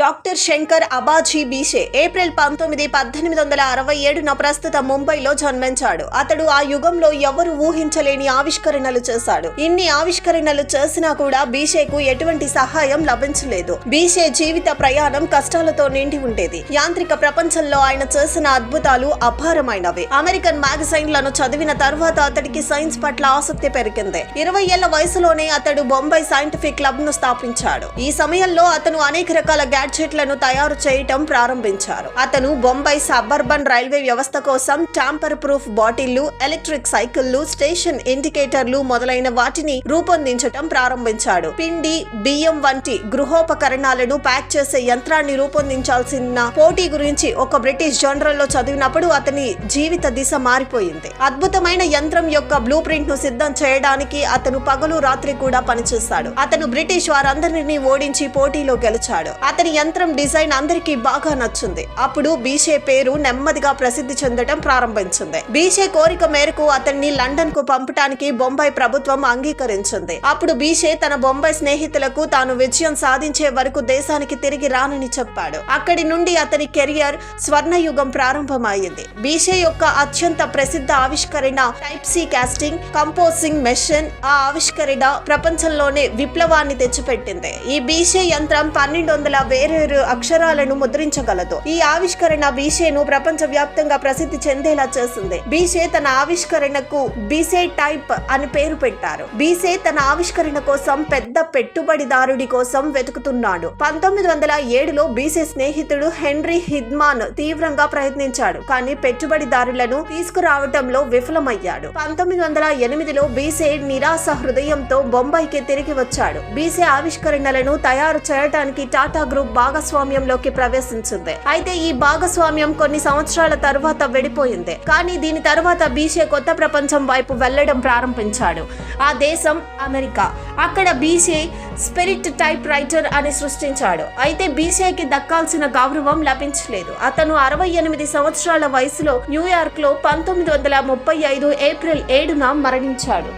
Doctor Shankar Abaji Bhise April పంతొమ్మిది పద్దెనిమిది వందల అరవై ఏడున ప్రస్తుత ముంబైలో జన్మించాడు. అతడు ఆ యుగంలో ఎవరు ఊహించలేని ఆవిష్కరణలు చేశాడు. ఇన్ని ఆవిష్కరణలు చేసినా కూడా బీషేకు ఎటువంటి సహాయం లభించలేదు. బీషే జీవిత ప్రయాణం కష్టాలతో నిండి ఉండేది. యాంత్రిక ప్రపంచంలో ఆయన చేసిన అద్భుతాలు అపారమైనవి. అమెరికన్ మ్యాగజైన్లను చదివిన తర్వాత అతడికి సైన్స్ పట్ల ఆసక్తి పెరిగింది. ఇరవై ఏళ్ళ వయసులోనే అతడు బొంబాయి సైంటిఫిక్ క్లబ్ను స్థాపించాడు. ఈ సమయంలో అతను అనేక రకాల గ్యాడ్జెట్లను తయారు చేయటం ప్రారంభించారు. అతను బొంబాయి సబర్బన్ రైల్వే వ్యవస్థ కోసం టాంపర్ ప్రూఫ్ బాటిళ్ళు ఎలక్ట్రిక్ సైకిళ్ళు స్టేషన్ ఇండికేటర్లు మొదలైన వాటిని రూపొందించటం ప్రారంభించాడు. పిండి బియ్యం వంటి గృహోపకరణాలను ప్యాక్ చేసే యంత్రాన్ని రూపొందించాల్సిన పోటీ గురించి ఒక బ్రిటిష్ జనరల్లో చదివినప్పుడు అతని జీవిత దిశ మారిపోయింది. అద్భుతమైన యంత్రం యొక్క బ్లూ ప్రింట్ను సిద్ధం చేయడానికి అతను పగలు రాత్రి కూడా పనిచేశాడు. అతను బ్రిటిష్ వారందరినీ ఓడించి పోటీలో గెలిచాడు. అతని యంత్రం డిజైన్ అందరికీ బాగా నచ్చింది. అప్పుడు బీషే పేరు నెమ్మదిగా ప్రసిద్ధి చెందడం ప్రారంభించింది. బీషే కోరిక మేరకు అతన్ని లండన్కు పంపటానికి బొంబాయి ప్రభుత్వం అంగీకరించింది. అప్పుడు బీషే తన బొంబాయి స్నేహితులకు తాను విజయం సాధించే వరకు దేశానికి తిరిగి రానని చెప్పాడు. అక్కడి నుండి అతని కెరియర్ స్వర్ణయుగం ప్రారంభమైంది. బీషే యొక్క అత్యంత ప్రసిద్ధ ఆవిష్కరణ type C casting composing machine ఆ ఆవిష్కరణ ప్రపంచంలోనే విప్లవాన్ని తెచ్చిపెట్టింది. ఈ బీషే యంత్రం పన్నెండు వందల వేరేరు అక్షరాలను ముద్రించగలదు. ఈ ఆవిష్కరణ బీషేను ప్రపంచ వ్యాప్తంగా ప్రసిద్ధి చెందేలా చేసింది బీషే తన ఆవిష్కరణకు బీసే టైప్ అని పేరు పెట్టారు. బీసే తన ఆవిష్కరణ కోసం పెద్ద పెట్టుబడిదారుడి కోసం వెతుకుతున్నాడు. పంతొమ్మిది వందల ఏడులో బీసే స్నేహితుడు హెన్రీ హిద్మాన్ తీవ్రంగా ప్రయత్నించాడు కానీ పెట్టుబడిదారులను తీసుకురావటంలో విఫలమయ్యాడు. పంతొమ్మిది వందల ఎనిమిదిలో బీసే నిరాశ హృదయంతో బొంబాయికి తిరిగి వచ్చాడు. బీసే ఆవిష్కరణలను తయారు చేయడానికి టాటా గ్రూప్ భాగస్వామ్యంలోకి ప్రవేశించింది. అయితే ఈ భాగస్వామ్యం కొన్ని సంవత్సరాల తర్వాత విడిపోయింది. కానీ దీని తర్వాత బీసే కొత్త ప్రపంచం వైపు వెళ్ళడం ప్రారంభించాడు. ఆ దేశం అమెరికా. అక్కడ బీసే స్పిరిట్ టైప్ రైటర్ అని సృష్టించాడు. అయితే బీసీకి దక్కాల్సిన గౌరవం లభించలేదు. అతను అరవై ఎనిమిది సంవత్సరాల వయసులో న్యూయార్క్లో పంతొమ్మిది వందల ముప్పై ఐదు ఏప్రిల్ ఏడున మరణించాడు.